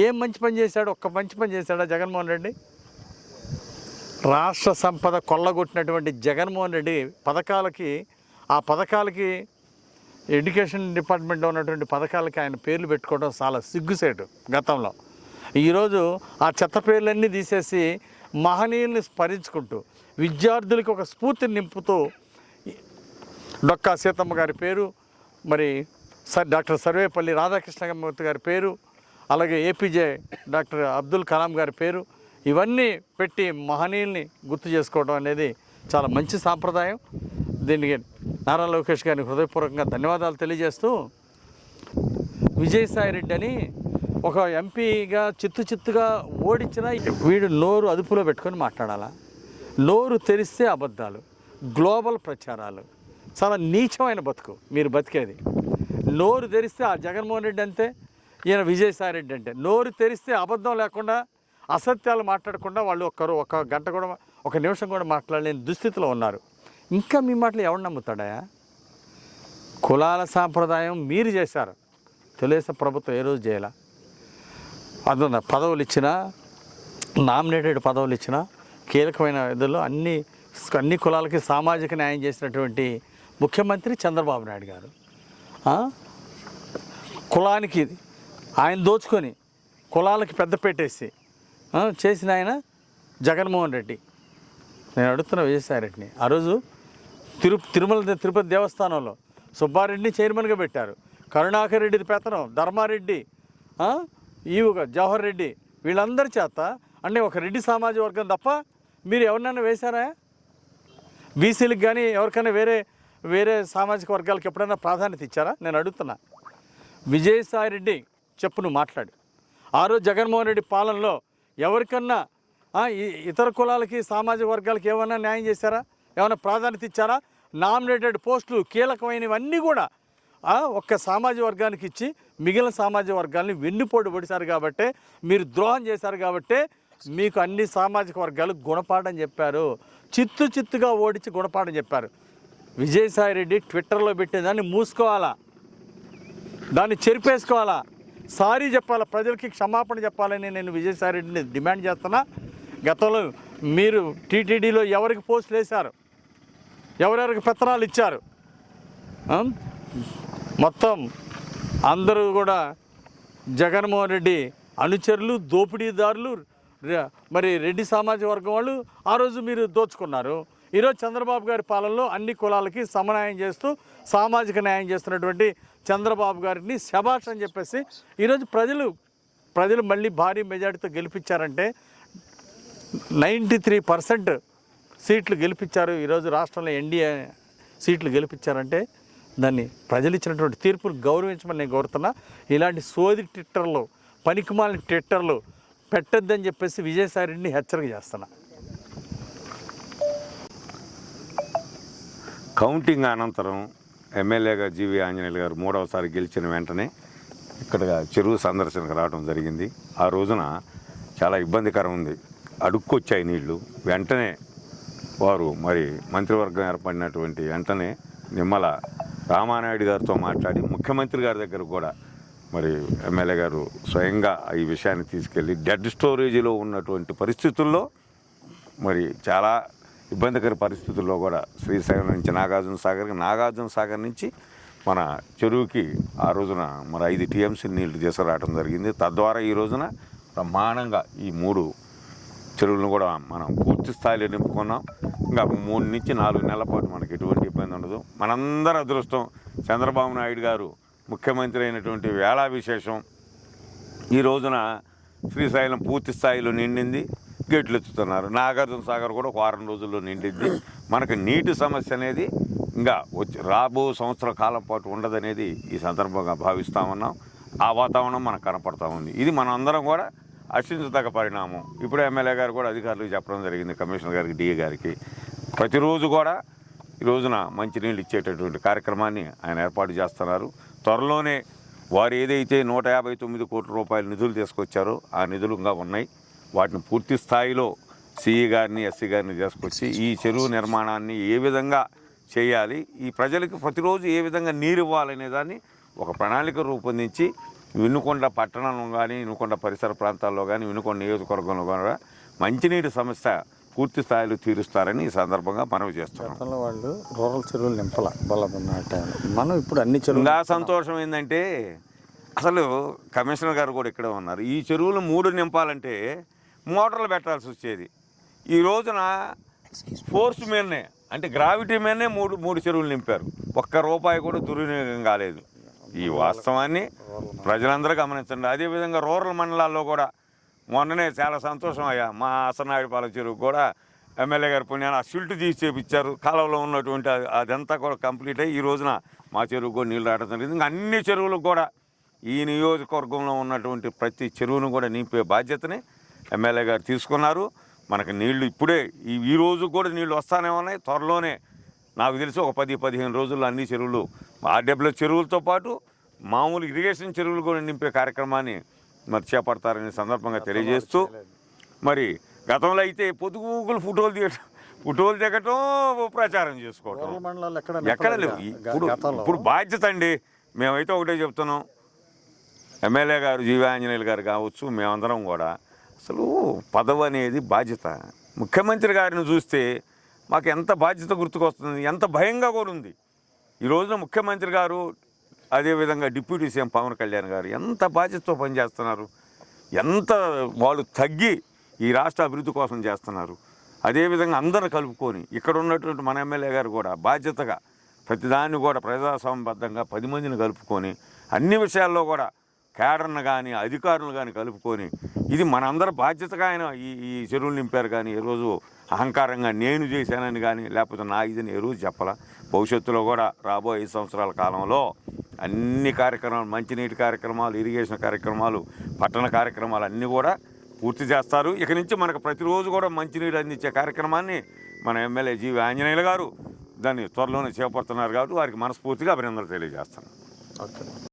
ఏం మంచి పని చేశాడు? ఒక్క మంచి పని చేశాడా జగన్మోహన్ రెడ్డి? రాష్ట్ర సంపద కొల్లగొట్టినటువంటి జగన్మోహన్ రెడ్డి పథకాలకి ఆ పథకాలకి ఎడ్యుకేషన్ డిపార్ట్మెంట్లో ఉన్నటువంటి పథకాలకి ఆయన పేర్లు పెట్టుకోవడం చాలా సిగ్గుసేటు గతంలో. ఈరోజు ఆ చెత్త పేర్లన్నీ తీసేసి మహనీయుల్ని స్మరించుకుంటూ విద్యార్థులకు ఒక స్ఫూర్తిని నింపుతూ డొక్కా సీతమ్మ గారి పేరు మరి డాక్టర్ సర్వేపల్లి రాధాకృష్ణమూర్తి గారి పేరు అలాగే ఏపీజే డాక్టర్ అబ్దుల్ కలాం గారి పేరు. ఇవన్నీ పెట్టి మహనీయుల్ని గుర్తు చేసుకోవడం అనేది చాలా మంచి సాంప్రదాయం. దీనికి నారా లోకేష్ గారిని హృదయపూర్వకంగా ధన్యవాదాలు తెలియజేస్తూ విజయసాయి రెడ్డి అని ఒక ఎంపీగా చిత్తు చిత్తుగా ఓడించిన వీడు నోరు అదుపులో పెట్టుకొని మాట్లాడాలా? నోరు తెరిస్తే అబద్ధాలు గ్లోబల్ ప్రచారాలు. చాలా నీచమైన బతుకు మీరు బతికేది. నోరు తెరిస్తే ఆ జగన్మోహన్ రెడ్డి అంతే ఈయన విజయసాయి రెడ్డి అంటే. నోరు తెరిస్తే అబద్ధం లేకుండా అసత్యాలు మాట్లాడకుండా వాళ్ళు ఒక్కరు ఒక గంట కూడా ఒక నిమిషం కూడా మాట్లాడలేని దుస్థితిలో ఉన్నారు. ఇంకా మీ మాటలు ఎవరు నమ్ముతాడా కులాల సాంప్రదాయం మీరు చేశారు. తెలుగుదేశం ప్రభుత్వం ఏ రోజు చేయాల? అందున పదవులు ఇచ్చినా నామినేటెడ్ పదవులు ఇచ్చినా కీలకమైన ఇదిలో అన్ని అన్ని కులాలకి సామాజిక న్యాయం చేసినటువంటి ముఖ్యమంత్రి చంద్రబాబు నాయుడు గారు. కులానికి ఆయన దోచుకొని కులాలకి పెద్ద పెట్టేసి చేసిన ఆయన జగన్మోహన్ రెడ్డి. నేను అడుగుతున్న విజయసాయి రెడ్డిని ఆ రోజు తిరు తిరుమల తిరుపతి దేవస్థానంలో సుబ్బారెడ్డిని చైర్మన్గా పెట్టారు. కరుణాకర్ రెడ్డిది పెత్తనం ధర్మారెడ్డి ఈ జవహర్ రెడ్డి వీళ్ళందరి చేత అంటే ఒక రెడ్డి సామాజిక వర్గం తప్ప మీరు ఎవరినైనా వేశారా? బీసీలకు కానీ ఎవరికైనా వేరే వేరే సామాజిక వర్గాలకు ఎప్పుడైనా ప్రాధాన్యత ఇచ్చారా? నేను అడుగుతున్నా. విజయసాయి రెడ్డి చెప్పు నువ్వు మాట్లాడు. ఆ రోజు జగన్మోహన్ రెడ్డి పాలనలో ఎవరికన్నా ఇతర కులాలకి సామాజిక వర్గాలకి ఏమన్నా న్యాయం చేశారా? ఏమైనా ప్రాధాన్యత ఇచ్చారా? నామినేటెడ్ పోస్టులు కీలకమైనవన్నీ కూడా ఒక్క సామాజిక వర్గానికి ఇచ్చి మిగిలిన సామాజిక వర్గాల్ని వెన్నుపోటు పడిశారు కాబట్టే మీరు ద్రోహం చేశారు కాబట్టే మీకు అన్ని సామాజిక వర్గాలు గుణపాఠం చెప్పారు. చిత్తు చిత్తుగా ఓడించి గుణపాఠం చెప్పారు. విజయసాయి రెడ్డి ట్విట్టర్లో పెట్టేదాన్ని మూసుకోవాలా? దాన్ని చెరిపేసుకోవాలా? సారీ చెప్పాలి ప్రజలకి క్షమాపణ చెప్పాలని నేను విజయసాయి రెడ్డిని డిమాండ్ చేస్తున్నా. గతంలో మీరు టీటీడీలో ఎవరికి పోస్టులు వేశారు? ఎవరెవరికి పెత్తనాలు ఇచ్చారు? మొత్తం అందరూ కూడా జగన్మోహన్ రెడ్డి అనుచరులు దోపిడీదారులు మరి రెడ్డి సామాజిక వర్గం వాళ్ళు ఆ రోజు మీరు దోచుకున్నారు. ఈరోజు చంద్రబాబు గారి పాలనలో అన్ని కులాలకి సమన్యాయం చేస్తూ సామాజిక న్యాయం చేస్తున్నటువంటి చంద్రబాబు గారిని శబాష్ అని చెప్పేసి ఈరోజు ప్రజలు ప్రజలు మళ్ళీ భారీ మెజార్టీతో గెలిపించారంటే నైంటీ త్రీ పర్సెంట్ సీట్లు గెలిపించారు ఈరోజు రాష్ట్రంలో ఎన్డీఏ సీట్లు గెలిపించారంటే దాన్ని ప్రజలు ఇచ్చినటువంటి తీర్పును గౌరవించమని నేను కోరుతున్నా. ఇలాంటి సోది ట్విట్టర్లు పనికిమాలిన ట్విట్టర్లు పెట్టొద్దని చెప్పేసి విజయసాయి రెడ్డిని హెచ్చరిక చేస్తున్నా. కౌంటింగ్ అనంతరం ఎమ్మెల్యేగా జీవి ఆంజనేయులు గారు మూడవసారి గెలిచిన వెంటనే ఇక్కడ చెరువు సందర్శనకు రావడం జరిగింది. ఆ రోజున చాలా ఇబ్బందికరం ఉంది. అడుక్కొచ్చాయి నీళ్ళు. వెంటనే వారు మరి మంత్రివర్గం ఏర్పడినటువంటి వెంటనే నిమ్మల రామానాయుడు గారితో మాట్లాడి ముఖ్యమంత్రి గారి దగ్గర కూడా మరి ఎమ్మెల్యే గారు స్వయంగా ఈ విషయాన్ని తీసుకెళ్ళి డెడ్ స్టోరేజీలో ఉన్నటువంటి పరిస్థితుల్లో మరి చాలా ఇబ్బందికర పరిస్థితుల్లో కూడా శ్రీశైలం నుంచి నాగార్జున సాగర్కి నాగార్జున సాగర్ నుంచి మన చెరువుకి ఆ రోజున మరి ఐదు టీఎంసీ నీళ్ళు తీసుకురావడం జరిగింది. తద్వారా ఈ రోజున బ్రహ్మాండంగా ఈ మూడు చెరువులను కూడా మనం పూర్తి స్థాయిలో నింపుకున్నాం. ఇంకా మూడు నుంచి నాలుగు నెలల పాటు మనకి ఎటువంటి ఇబ్బంది ఉండదు. మనందరి అదృష్టం చంద్రబాబు నాయుడు గారు ముఖ్యమంత్రి అయినటువంటి వేళా విశేషం ఈ రోజున శ్రీశైలం పూర్తి స్థాయిలో నిండింది. గేట్లు ఎత్తుతున్నారు. నాగార్జున సాగర్ కూడా వారం రోజుల్లో నిండిద్ది. మనకు నీటి సమస్య అనేది ఇంకా వచ్చి రాబో సంవత్సర కాలం పాటు ఉండదనేది ఈ సందర్భంగా భావిస్తా ఉన్నాం. ఆ వాతావరణం మనకు కనపడతా ఉంది. ఇది మనం అందరం కూడా హర్షించదగ్గ పరిణామం. ఇప్పుడు ఎమ్మెల్యే గారు కూడా అధికారులకు చెప్పడం జరిగింది కమిషనర్ గారికి డిఏ గారికి. ప్రతిరోజు కూడా ఈ రోజున మంచినీళ్ళు ఇచ్చేటటువంటి కార్యక్రమాన్ని ఆయన ఏర్పాటు చేస్తున్నారు. త్వరలోనే వారు ఏదైతే నూట యాభై తొమ్మిది కోట్ల రూపాయల నిధులు తీసుకొచ్చారో ఆ నిధులు ఇంకా ఉన్నాయి. వాటిని పూర్తి స్థాయిలో సిఈ గారిని ఎస్సీ గారిని తీసుకొచ్చి ఈ చెరువు నిర్మాణాన్ని ఏ విధంగా చేయాలి ఈ ప్రజలకు ప్రతిరోజు ఏ విధంగా నీరు ఇవ్వాలనే దాన్ని ఒక ప్రణాళిక రూపొందించి వినుకొండ పట్టణంలో కానీ వినుకొండ పరిసర ప్రాంతాల్లో కానీ వినుకొండ నియోజకవర్గంలో కూడా మంచినీటి సమస్య పూర్తి స్థాయిలో తీరుస్తారని ఈ సందర్భంగా మనవి చేస్తున్నాం. వాళ్ళు రూరల్ చెరువులు నింపల మనం ఇప్పుడు అన్ని చెరువులు ఇంకా సంతోషం ఏంటంటే అసలు కమిషనర్ గారు కూడా ఇక్కడే ఉన్నారు. ఈ చెరువులు మూడు నింపాలంటే మోటార్లు పెట్టాల్సి వచ్చేది. ఈ రోజున ఫోర్స్ మీదనే అంటే గ్రావిటీ మీదనే మూడు మూడు చెరువులు నింపారు. ఒక్క రూపాయి కూడా దుర్వినియోగం కాలేదు. ఈ వాస్తవాన్ని ప్రజలందరూ గమనించండి. అదేవిధంగా రూరల్ మండలాల్లో కూడా మొన్ననే చాలా సంతోషం అయ్యా. మా అసనాయుడిపాలెం చెరువు కూడా ఎమ్మెల్యే గారి పుణ్యాన్ని ఆ సిల్ట్ తీసి చేపించారు. కాలంలో ఉన్నటువంటి అది- అదంతా కూడా కంప్లీట్ అయ్యి ఈ రోజున మా చెరువు కూడా నీళ్ళు రావడం జరిగింది. ఇంకా అన్ని చెరువులకు కూడా ఈ నియోజకవర్గంలో ఉన్నటువంటి ప్రతి చెరువును కూడా నింపే బాధ్యతని ఎమ్మెల్యే గారు తీసుకున్నారు. మనకు నీళ్ళు ఇప్పుడే ఈ ఈ రోజు కూడా నీళ్ళు వస్తానే ఉన్నాయి. త్వరలోనే నాకు తెలిసి ఒక పది పదిహేను రోజుల్లో అన్ని చెరువులు ఆర్డబ్ల్యూ చెరువులతో పాటు మామూలు ఇరిగేషన్ చెరువులు కూడా నింపే కార్యక్రమాన్ని మరి చేపడతారనే సందర్భంగా తెలియజేస్తూ మరి గతంలో అయితే పొదుగులు ఫోటోలు తీయటం ఫోటోలు దిగటం ప్రచారం చేసుకోవటం. ఎక్కడ. లేవు. ఇప్పుడు ఇప్పుడు బాధ్యత అండి. మేమైతే ఒకటే చెప్తున్నాం. ఎమ్మెల్యే గారు జీవి ఆంజనేయులు గారు కావచ్చు మేమందరం కూడా అసలు పదవి అనేది బాధ్యత. ముఖ్యమంత్రి గారిని చూస్తే మాకు ఎంత బాధ్యత గుర్తుకొస్తుంది ఎంత భయంగా కూడా ఉంది. ఈ రోజున ముఖ్యమంత్రి గారు అదేవిధంగా డిప్యూటీ సీఎం పవన్ కళ్యాణ్ గారు ఎంత బాధ్యతతో పనిచేస్తున్నారు ఎంత వాళ్ళు తగ్గి ఈ రాష్ట్ర అభివృద్ధి కోసం చేస్తున్నారు. అదేవిధంగా అందరిని కలుపుకొని ఇక్కడ ఉన్నటువంటి మన ఎమ్మెల్యే గారు కూడా బాధ్యతగా ప్రతిదాన్ని కూడా ప్రజాస్వామ్యబద్ధంగా పది మందిని కలుపుకొని అన్ని విషయాల్లో కూడా కేడర్ను కానీ అధికారులు కానీ కలుపుకొని ఇది మనందరి బాధ్యతగా ఆయన ఈ ఈ చెరువులు నింపారు కానీ ఈరోజు రోజు అహంకారంగా నేను చేశానని కానీ లేకపోతే నా ఇదని ఏ రోజు చెప్పాల? భవిష్యత్తులో కూడా రాబోయే ఐదు సంవత్సరాల కాలంలో అన్ని కార్యక్రమాలు మంచినీటి కార్యక్రమాలు ఇరిగేషన్ కార్యక్రమాలు పట్టణ కార్యక్రమాలు అన్నీ కూడా పూర్తి చేస్తారు. ఇక నుంచి మనకు ప్రతిరోజు కూడా మంచినీరు అందించే కార్యక్రమాన్ని మన ఎమ్మెల్యే జీవి ఆంజనేయులు గారు దాన్ని త్వరలోనే చేపడుతున్నారు కాబట్టి వారికి మనస్ఫూర్తిగా అభినందనలు తెలియజేస్తాను. ఓకే.